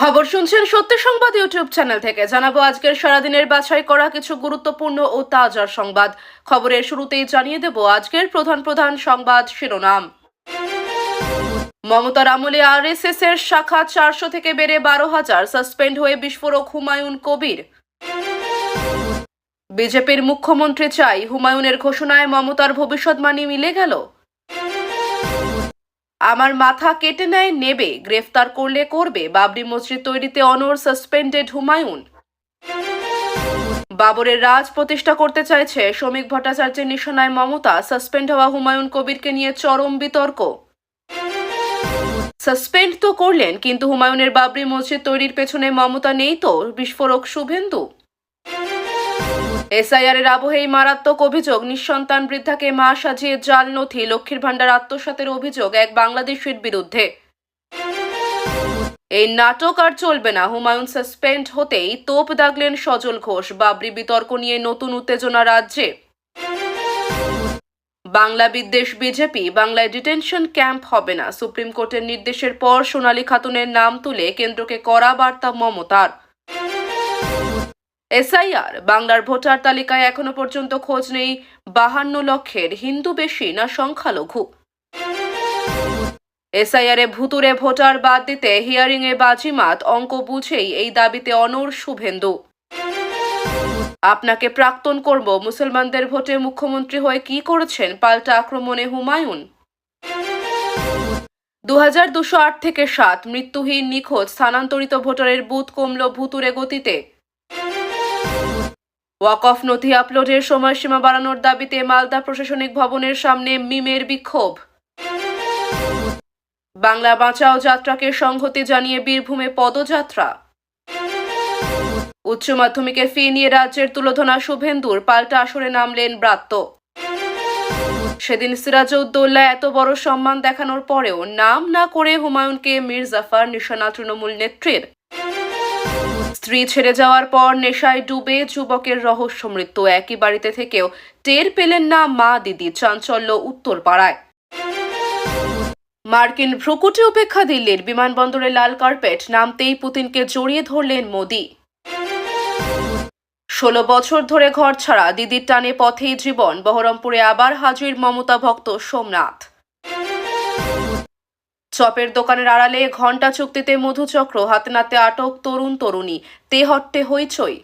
খবর শুনছেন সত্য সংবাদ ইউটিউব চ্যানেল থেকে। জানাব আজকের সারাদিনের বাছাই করা কিছু গুরুত্বপূর্ণ ও তাজা সংবাদ। খবরের শুরুতেই জানিয়ে দেব আজকের প্রধান প্রধান সংবাদ শিরোনাম। মমতার আমলে আরএসএস এর শাখা চারশো থেকে বেড়ে বারো হাজার, সাসপেন্ড হয়ে বিস্ফোরক হুমায়ুন কবির। বিজেপির মুখ্যমন্ত্রী চাই, হুমায়ুনের ঘোষণায় মমতার ভবিষ্যৎবাণী মিলে গেল। আমার মাথা কেটে নেয়, নেবে, গ্রেফতার করলে করবে, বাবরি মসজিদ তৈরিতে অনর সাসপেন্ডেড হুমায়ুন। বাবরের রাজ প্রতিষ্ঠা করতে চাইছে শ্রমিক ভট্টাচার্যের নিশানায় মমতা, সাসপেন্ড হওয়া হুমায়ুন কবিরকে নিয়ে চরম বিতর্ক। সাসপেন্ড তো করলেন, কিন্তু হুমায়ুনের বাবরি মসজিদ তৈরির পেছনে মমতা নেই তো? বিস্ফোরক শুভেন্দু। এসআইআর এর আবহেই মারাত্মক অভিযোগ, নিঃসন্তান বৃদ্ধাকে মা সাজিয়ে জাল নথি, লক্ষ্মীর ভাণ্ডার আত্মসাতের অভিযোগ এক বাংলাদেশির বিরুদ্ধে। এই নাটক আর চলবে না। হুমায়ুন সাসপেন্ড হতেই তোপ দাগলেন সজল ঘোষ। বাবরি বিতর্ক নিয়ে নতুন উত্তেজনা রাজ্যে। বাংলা বিদ্বেষ বিজেপি, বাংলায় ডিটেনশন ক্যাম্প হবে না। সুপ্রিম কোর্টের নির্দেশের পর সোনালী খাতুনের নাম তুলে কেন্দ্রকে করা বার্তা মমতার। এসআইআর, বাংলার ভোটার তালিকায় এখনও পর্যন্ত খোঁজ নেই, বাহান্ন লক্ষের হিন্দু বেশি না সংখ্যালঘু। এসআইআর ভুতুরে ভোটার বাদ দিতে হিয়ারিং এ বাজিমাত, অঙ্ক বুঝেই এই দাবিতে অনর শুভেন্দু। আপনাকে প্রাক্তন করব, মুসলমানদের ভোটে মুখ্যমন্ত্রী হয়ে কি করেছেন পাল্টা আক্রমণে হুমায়ুন? দু হাজার দুশো আট থেকে সাত, মৃত্যুহীন নিখোঁজ, স্থানান্তরিত ভোটারের বুথ কমল ভুতুরে গতিতে। ওয়াকফ নথি আপলোডের সময়সীমা বাড়ানোর দাবিতে মালদা প্রশাসনিক ভবনের সামনে মিমের বিক্ষোভ। বাংলা বাঁচাও যাত্রাকে সংহতি জানিয়ে বীরভূমে পদযাত্রা। উচ্চ মাধ্যমিকে ফি নিয়ে রাজ্যের তুলোধনা শুভেন্দুর পাল্টা আসরে নামলেন ব্রাত্য। সেদিন সিরাজউদ্দৌলা এত বড় সম্মান দেখানোর পরেও নাম না করে হুমায়ুনকে মীর জাফর নিশানা তৃণমূল নেত্রীর স্ত্রী ছেড়ে যাওয়ার পর নেশায় ডুবে যুবকের রহস্য মৃত্যু। একই বাড়িতে থেকেও টের পেলেন না মা দিদি, চাঞ্চল্য উত্তর পাড়ায় মার্কিন ভ্রুকুটি উপেক্ষা দিল্লির বিমানবন্দরে লাল কার্পেট নামতেই পুতিনকে জড়িয়ে ধরলেন মোদি। ষোলো বছর ধরে ঘর ছাড়া দিদির টানে পথেই জীবন। বহরমপুরে আবার হাজির মমতা ভক্ত সোমনাথ। চপের দোকানের আড়ালে ঘণ্টা চুক্তিতে মধুচক্র, হাতে নাতে আটক তরুণ তরুণী, তে হট্টে হইচই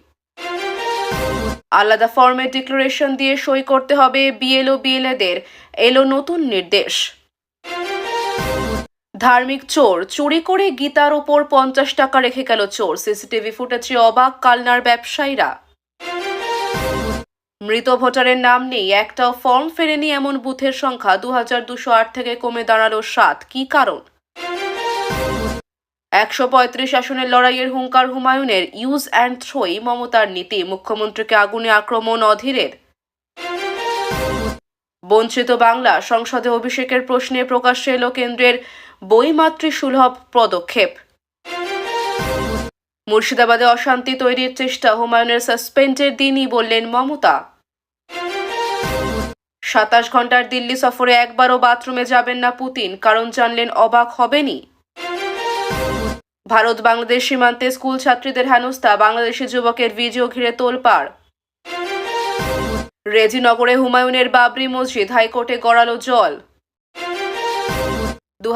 আলাদা ফর্মে ডিক্লারেশন দিয়ে সই করতে হবে বিএলও বিএলএদের, এলো নতুন নির্দেশ। ধার্মিক চোর, চুরি করে গীতার ওপর পঞ্চাশ টাকা রেখে গেল চোর। সিসিটিভি ফুটেজে অবাক কালনার ব্যবসায়ীরা। মৃত ভোটারের নাম নেই, একটাও ফর্ম ফেরেনি, এমন বুথের সংখ্যা দু হাজার দুশো আট থেকে কমে দাঁড়াল সাত। কি কারণ? একশো পঁয়ত্রিশ আসনের লড়াইয়ের হুঙ্কার হুমায়ুনের ইউজ অ্যান্ড থ্রোই মমতার নীতি, মুখ্যমন্ত্রীকে আগুনে আক্রমণ অধীরের। বঞ্চিত বাংলা, সংসদে অভিষেকের প্রশ্নে প্রকাশ্যে এলো কেন্দ্রের বইমাতৃ সুলভ পদক্ষেপ। মুর্শিদাবাদে অশান্তি তৈরির চেষ্টা, হুমায়ুনের সাসপেন্ডের দিনই বললেন মমতা। সাতাশ ঘণ্টার দিল্লি সফরে একবারও বাথরুমে যাবেন না পুতিন, কারণ জানলেন অবাক হবেনি ভারত বাংলাদেশ সীমান্তে স্কুল ছাত্রীদের হেনস্থা, বাংলাদেশি যুবকের ভিডিও ঘিরে তোলপাড়। রেজিনগরে হুমায়ুনের বাবরি মসজিদ, হাইকোর্টে গড়ালো জল। দু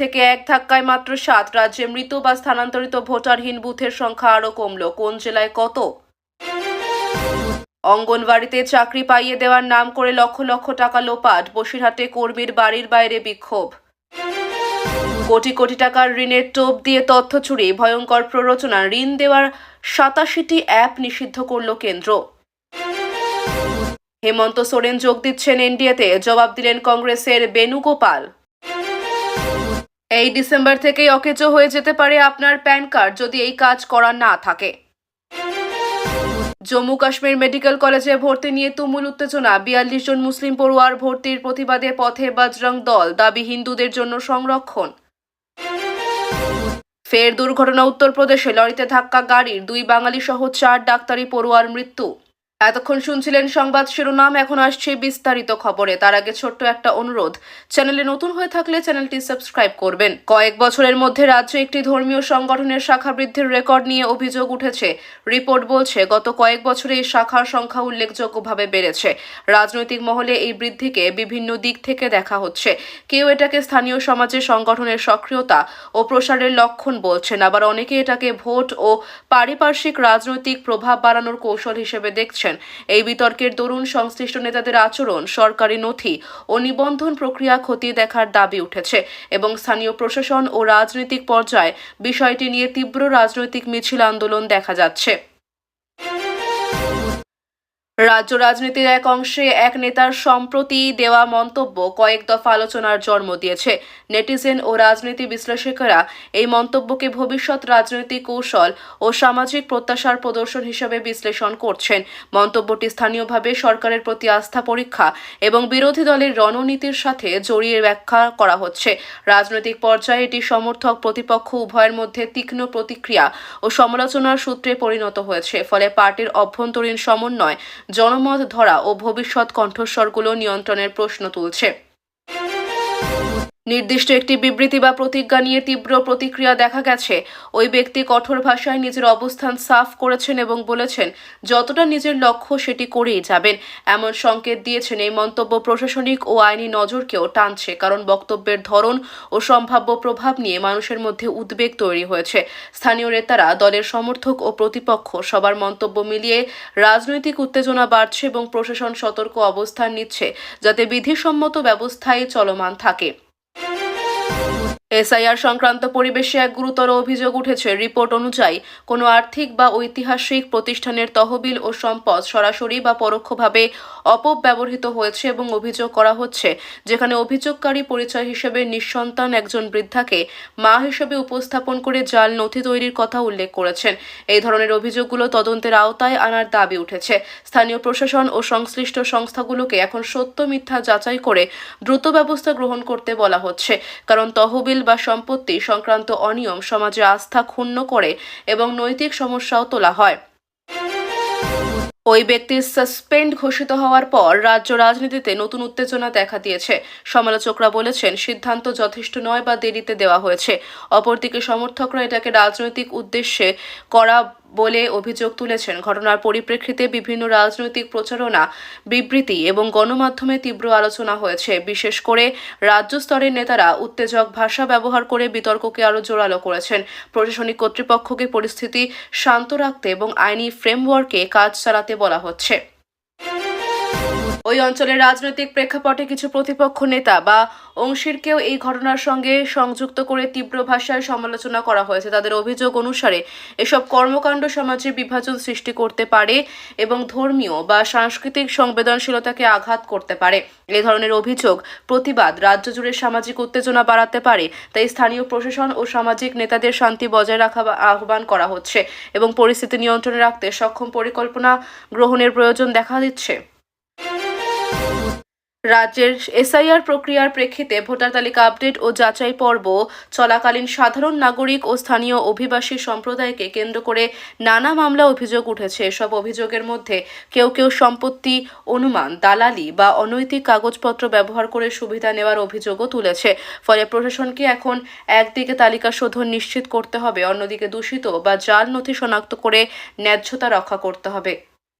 থেকে এক ধাক্কায় মাত্র সাত রাজ্যে মৃত বা স্থানান্তরিত ভোটারহীন বুথের সংখ্যা আরও কমল। কোন জেলায় কত? অঙ্গনবাড়িতে চাকরি পাইয়ে দেওয়ার নাম করে লক্ষ লক্ষ টাকা লোপাট, বসিরহাটে কর্মীর বাড়ির বাইরে বিক্ষোভ। কোটি কোটি টাকার ঋণের টোপ দিয়ে তথ্য চুরি, ভয়ঙ্কর প্ররোচনা, ঋণ দেওয়ার সাতাশিটি অ্যাপ নিষিদ্ধ করল কেন্দ্র। হেমন্ত সোরেন যোগ দিচ্ছেন এনডিএতে, জবাব দিলেন কংগ্রেসের বেণুগোপাল। এই ডিসেম্বর থেকেই অকেজো হয়ে যেতে পারে আপনার প্যান কার্ড যদি এই কাজ করা না থাকে। জম্মু কাশ্মীর মেডিকেল কলেজে ভর্তি নিয়ে তুমুল উত্তেজনা। বিয়াল্লিশ জন মুসলিম পড়ুয়ার ভর্তির প্রতিবাদে পথে বজরং দল। দাবি হিন্দুদের জন্য সংরক্ষণ। ফের দুর্ঘটনা উত্তরপ্রদেশে। লরিতে ধাক্কা, গাড়ির। দুই বাঙালি সহ চার ডাক্তারি পড়ুয়ার মৃত্যু। এতক্ষণ শুনছিলেন সংবাদ শিরোনাম, এখন আসছে বিস্তারিত খবরে। তার আগে ছোট্ট একটা অনুরোধ, চ্যানেলে নতুন হয়ে থাকলে চ্যানেলটি সাবস্ক্রাইব করবেন। কয়েক বছরের মধ্যে রাজ্যে একটি ধর্মীয় সংগঠনের শাখা বৃদ্ধির রেকর্ড নিয়ে অভিযোগ উঠেছে। রিপোর্ট বলছে, গত কয়েক বছরে এই শাখার সংখ্যা উল্লেখযোগ্যভাবে বেড়েছে। রাজনৈতিক মহলে এই বৃদ্ধিকে বিভিন্ন দিক থেকে দেখা হচ্ছে। কেউ এটাকে স্থানীয় সমাজে সংগঠনের সক্রিয়তা ও প্রসারের লক্ষণ বলছেন। আবার অনেকে এটাকে ভোট ও পারিপার্শ্বিক রাজনৈতিক প্রভাব বাড়ানোর কৌশল হিসেবে দেখছেন। এই বিতর্কের দরুন সংশ্লিষ্ট নেতাদের আচরণ, সরকারি নথি ও নিবন্ধন প্রক্রিয়া খতিয়ে দেখার দাবি উঠেছে এবং স্থানীয় প্রশাসন ও রাজনৈতিক পর্যায়ে বিষয়টি নিয়ে তীব্র রাজনৈতিক মিছিল আন্দোলন দেখা যাচ্ছে। রাজ্য রাজনীতির এক অংশে এক নেতার সম্প্রতি দেওয়া মন্তব্য কয়েক দফা আলোচনার জন্ম দিয়েছে। নেটিজেন ও রাজনীতি বিশ্লেষকেরা এই মন্তব্যকে ভবিষ্যৎ রাজনৈতিক কৌশল ও সামাজিক প্রত্যাশার প্রদর্শন হিসেবে বিশ্লেষণ করছেন। মন্তব্যটি স্থানীয়ভাবে সরকারের প্রতি আস্থা পরীক্ষা এবং বিরোধী দলের রণনীতির সাথে জড়িয়ে ব্যাখ্যা করা হচ্ছে। রাজনৈতিক পর্যায়ে এটি সমর্থক প্রতিপক্ষ উভয়ের মধ্যে তীক্ষ্ণ প্রতিক্রিয়া ও সমালোচনার সূত্রে পরিণত হয়েছে। ফলে পার্টির অভ্যন্তরীণ সমন্বয় জনমত ধরা ও ভবিষ্যৎ কণ্ঠস্বরগুলো নিয়ন্ত্রণের প্রশ্ন তুলছে। নির্দিষ্ট একটি বিবৃতি বা প্রতিজ্ঞা নিয়ে তীব্র প্রতিক্রিয়া দেখা গেছে। ওই ব্যক্তি কঠোর ভাষায় নিজের অবস্থান সাফ করেছেন এবং বলেছেন, যতটা নিজের লক্ষ্য সেটি করেই যাবেন। এমন সংকেত দিয়েছেন এই মন্তব্য প্রশাসনিক ও আইনি নজরকেও টানছে, কারণ বক্তব্যের ধরন ও সম্ভাব্য প্রভাব নিয়ে মানুষের মধ্যে উদ্বেগ তৈরি হয়েছে। স্থানীয় নেতারা, দলের সমর্থক ও প্রতিপক্ষ সবার মন্তব্য মিলিয়ে রাজনৈতিক উত্তেজনা বাড়ছে এবং প্রশাসন সতর্ক অবস্থান নিচ্ছে, যাতে বিধিসম্মত ব্যবস্থায় চলমান থাকে। এসআইআর সংক্রান্ত পরিবেশে এক গুরুতর অভিযোগ উঠেছে। রিপোর্ট অনুযায়ী, কোনো আর্থিক বা ঐতিহাসিক প্রতিষ্ঠানের তহবিল ও সম্পদ সরাসরি বা পরোক্ষভাবে অপব্যবহৃত হয়েছে এবং অভিযোগ করা হচ্ছে, যেখানে অভিযোগকারী পরিচয় হিসেবে নিঃসন্তান একজন বৃদ্ধাকে মা হিসেবে উপস্থাপন করে জাল নথি তৈরির কথা উল্লেখ করেছেন। এই ধরনের অভিযোগগুলো তদন্তের আওতায় আনার দাবি উঠেছে। স্থানীয় প্রশাসন ও সংশ্লিষ্ট সংস্থাগুলোকে এখন সত্য মিথ্যা যাচাই করে দ্রুত ব্যবস্থা গ্রহণ করতে বলা হচ্ছে, কারণ তহবিল বা সম্পত্তি সংক্রান্ত অনিয়ম সমাজে আস্থা ক্ষুণ্ণ করে এবং নৈতিক সমস্যাও তোলা হয়। ওই ব্যক্তির সাসপেন্ড ঘোষিত হওয়ার পর রাজ্য রাজনীতিতে নতুন উত্তেজনা দেখা দিয়েছে। সমালোচকরা বলেছেন, সিদ্ধান্ত যথেষ্ট নয় বা দেরিতে দেওয়া হয়েছে। অপরদিকে সমর্থকরা এটাকে রাজনৈতিক উদ্দেশ্যে করা বলে অভিযোগ তুলেছেন। ঘটনার পরিপ্রেক্ষিতে বিভিন্ন রাজনৈতিক প্রচারণা, বিবৃতি এবং গণমাধ্যমে তীব্র আলোচনা হয়েছে। বিশেষ করে রাজ্য স্তরের নেতারা উত্তেজক ভাষা ব্যবহার করে বিতর্ককে আরও জোরালো করেছেন। প্রশাসনিক কর্তৃপক্ষকে পরিস্থিতি শান্ত রাখতে এবং আইনি ফ্রেমওয়ার্কে কাজ চালাতে বলা হচ্ছে। ওই অঞ্চলের রাজনৈতিক প্রেক্ষাপটে কিছু প্রতিপক্ষ নেতা বা অংশীরকেও এই ঘটনার সঙ্গে সংযুক্ত করে তীব্র ভাষায় সমালোচনা করা হয়েছে। তাদের অভিযোগ অনুসারে এসব কর্মকাণ্ড সমাজে বিভাজন সৃষ্টি করতে পারে এবং ধর্মীয় বা সাংস্কৃতিক সংবেদনশীলতাকে আঘাত করতে পারে। এ ধরনের অভিযোগ প্রতিবাদ রাজ্য জুড়ে সামাজিক উত্তেজনা বাড়াতে পারে, তাই স্থানীয় প্রশাসন ও সামাজিক নেতাদের শান্তি বজায় রাখা আহ্বান করা হচ্ছে এবং পরিস্থিতি নিয়ন্ত্রণে রাখতে সক্ষম পরিকল্পনা গ্রহণের প্রয়োজন দেখা দিচ্ছে। রাজ্যের এসআইআর প্রক্রিয়ার প্রেক্ষিতে ভোটার তালিকা আপডেট ও যাচাই পর্ব চলাকালীন সাধারণ নাগরিক ও স্থানীয় অভিবাসী সম্প্রদায়কে কেন্দ্র করে নানা মামলা অভিযোগ উঠেছে। এসব অভিযোগের মধ্যে কেউ কেউ সম্পত্তি, অনুমান, দালালি বা অনৈতিক কাগজপত্র ব্যবহার করে সুবিধা নেওয়ার অভিযোগও তুলেছে। ফলে প্রশাসনকে এখন একদিকে তালিকা শোধন নিশ্চিত করতে হবে, অন্যদিকে দূষিত বা জাল নথি শনাক্ত করে ন্যায্যতা রক্ষা করতে হবে।